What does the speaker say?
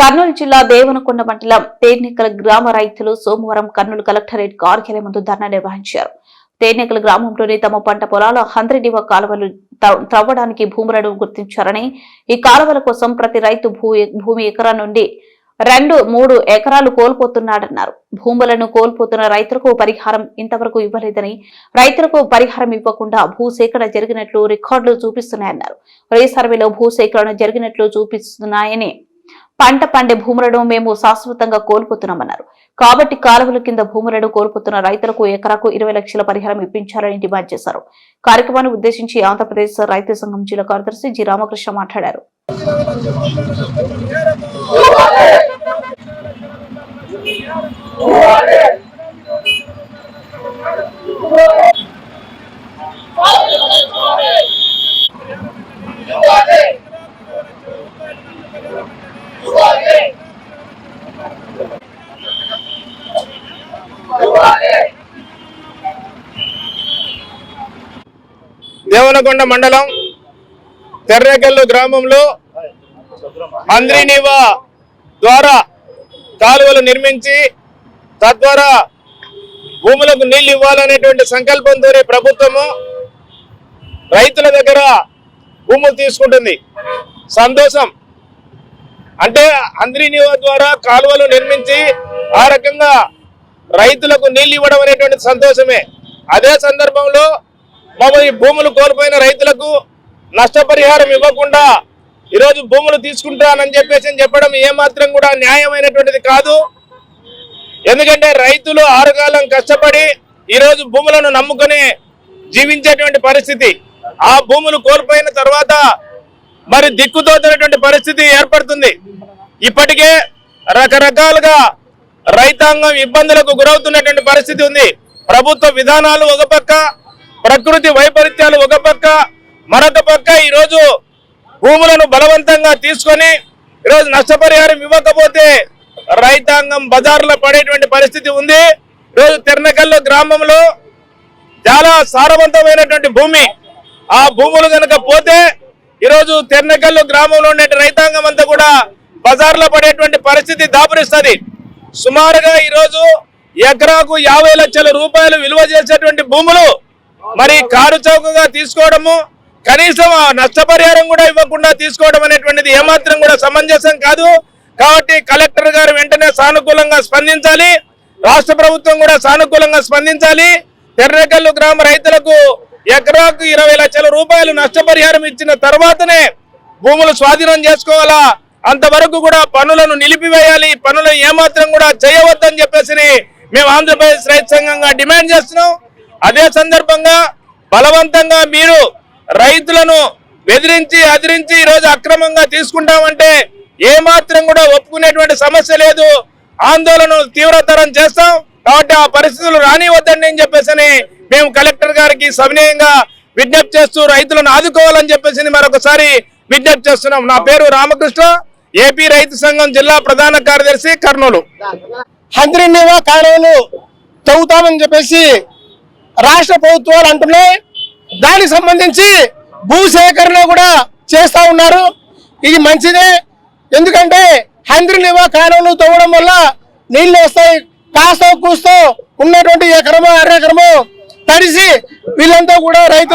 కర్నూలు జిల్లా దేవనకొండ మండలం తేనెకల గ్రామ రైతులు సోమవారం కర్నూలు కలెక్టరేట్ కార్యాలయం ముందు ధర్నా నిర్వహించారు. తేనెకల గ్రామంలోని తమ పంట పొలాల హంద్రిడివ కాలువలు త్రవ్వడానికి భూములను గుర్తించారని ఈ కాలువల కోసం ప్రతి రైతు భూమి ఎకరా నుండి రెండు మూడు ఎకరాలు కోల్పోతున్నాడన్నారు. భూములను కోల్పోతున్న రైతులకు పరిహారం ఇంతవరకు ఇవ్వలేదని రైతులకు పరిహారం ఇవ్వకుండా భూసేకరణ జరిగినట్లు రికార్డులు చూపిస్తున్నాయన్నారు. రే సర్వేలో భూసేకరణ జరిగినట్లు చూపిస్తున్నాయని పంట పండే భూములను మేము శాశ్వతంగా కోల్పోతున్నామన్నారు. కాబట్టి కాలువల కింద భూములను కోల్పోతున్న రైతులకు ఎకరాకు ఇరవై లక్షల పరిహారం ఇప్పించాలని డిమాండ్ చేశారు. కార్యక్రమాన్ని ఉద్దేశించి ఆంధ్రప్రదేశ్ రైతు సంఘం జిల్లా కార్యదర్శి జి రామకృష్ణ మాట్లాడారు. దేవనకొండ మండలం తెర్రేకల్లు గ్రామంలో అంద్రినివా ద్వారా కాలువలు నిర్మించి తద్వారా భూములకు నీళ్ళు ఇవ్వాలనేటువంటి సంకల్పంతో ప్రభుత్వము రైతుల దగ్గర భూములు తీసుకుంటుంది. సంతోషం. అంటే అంద్రినివా ద్వారా కాలువలు నిర్మించి ఆ రకంగా రైతులకు నీళ్ళు ఇవ్వడం అనేటువంటి సంతోషమే. అదే సందర్భంలో మమ్మల్ని భూములు కోల్పోయిన రైతులకు నష్టపరిహారం ఇవ్వకుండా ఈరోజు భూములు తీసుకుంటానని చెప్పేసి చెప్పడం ఏమాత్రం కూడా న్యాయమైనటువంటిది కాదు. ఎందుకంటే రైతులు ఆరుగాలం కష్టపడి ఈరోజు భూములను నమ్ముకొని జీవించేటువంటి పరిస్థితి. ఆ భూములు కోల్పోయిన తర్వాత మరి దిక్కుతోచినటువంటి పరిస్థితి ఏర్పడుతుంది. ఇప్పటికే రకరకాలుగా రైతాంగం ఇబ్బందులకు గురవుతున్నటువంటి పరిస్థితి ఉంది. ప్రభుత్వ విధానాలు ఒక పక్క ప్రకృతి వైపరీత్యాలు ఒక పక్క మరొక పక్క ఈరోజు భూములను బలవంతంగా తీసుకొని ఈరోజు నష్టపరిహారం ఇవ్వకపోతే రైతాంగం బజార్లో పడేటువంటి పరిస్థితి ఉంది. ఈరోజు తిరణకల్లు గ్రామంలో చాలా సారవంతమైనటువంటి భూమి. ఆ భూములు కనుక పోతే ఈరోజు తెర్నకల్లు గ్రామంలో ఉండే రైతాంగం అంతా కూడా బజార్లో పడేటువంటి పరిస్థితి దాపురిస్తుంది. సుమారుగా ఈరోజు ఎకరాకు యాభై లక్షల రూపాయలు విలువ చేసేటువంటి భూములు మరి కారు చౌకగా తీసుకోవడము కనీసం ఆ నష్టపరిహారం కూడా ఇవ్వకుండా తీసుకోవడం అనేటువంటిది ఏమాత్రం కూడా సమంజసం కాదు. కాబట్టి కలెక్టర్ గారు వెంటనే సానుకూలంగా స్పందించాలి. రాష్ట్ర ప్రభుత్వం కూడా సానుకూలంగా స్పందించాలి. తెర్రకల్లు గ్రామ రైతులకు ఎకరాకు ఇరవై లక్షల రూపాయలు నష్టపరిహారం ఇచ్చిన తర్వాతనే భూములు స్వాధీనం చేసుకోవాలా? అంతవరకు కూడా పనులను నిలిపివేయాలి. పనులు ఏమాత్రం కూడా చేయవద్దని చెప్పేసి మేము ఆంధ్రప్రదేశ్ రైతు సంఘంగా డిమాండ్ చేస్తున్నాం. అదే సందర్భంగా బలవంతంగా మీరు రైతులను బెదిరించి అదిరించి ఈరోజు అక్రమంగా తీసుకుంటామంటే ఏమాత్రం కూడా ఒప్పుకునేటువంటి సమస్య లేదు. ఆందోళనలు తీవ్రతరం చేస్తాం. కాబట్టి ఆ పరిస్థితులు రానివద్దండి అని చెప్పేసి మేము కలెక్టర్ గారికి సవినయంగా విజ్ఞప్తి చేస్తూ రైతులను ఆదుకోవాలని చెప్పేసి మరొకసారి విజ్ఞప్తి చేస్తున్నాం. నా పేరు రామకృష్ణ. ఏపీ రైతు సంఘం జిల్లా ప్రధాన కార్యదర్శి కర్నూలు. హంద్రినివా కాలువలు తవ్వుతామని చెప్పేసి రాష్ట్ర ప్రభుత్వాలు అంటున్నాయి. దానికి సంబంధించి భూసేకరణ కూడా చేస్తా ఉన్నారు. ఇది మంచిదే. ఎందుకంటే హంద్రినివా కాలువలు తవ్వడం వల్ల నీళ్ళు వస్తాయి. కాస్తో కూస్తో ఉన్నటువంటి ఎకరమో అరెకరమో తడిసి వీళ్ళంతా కూడా రైతు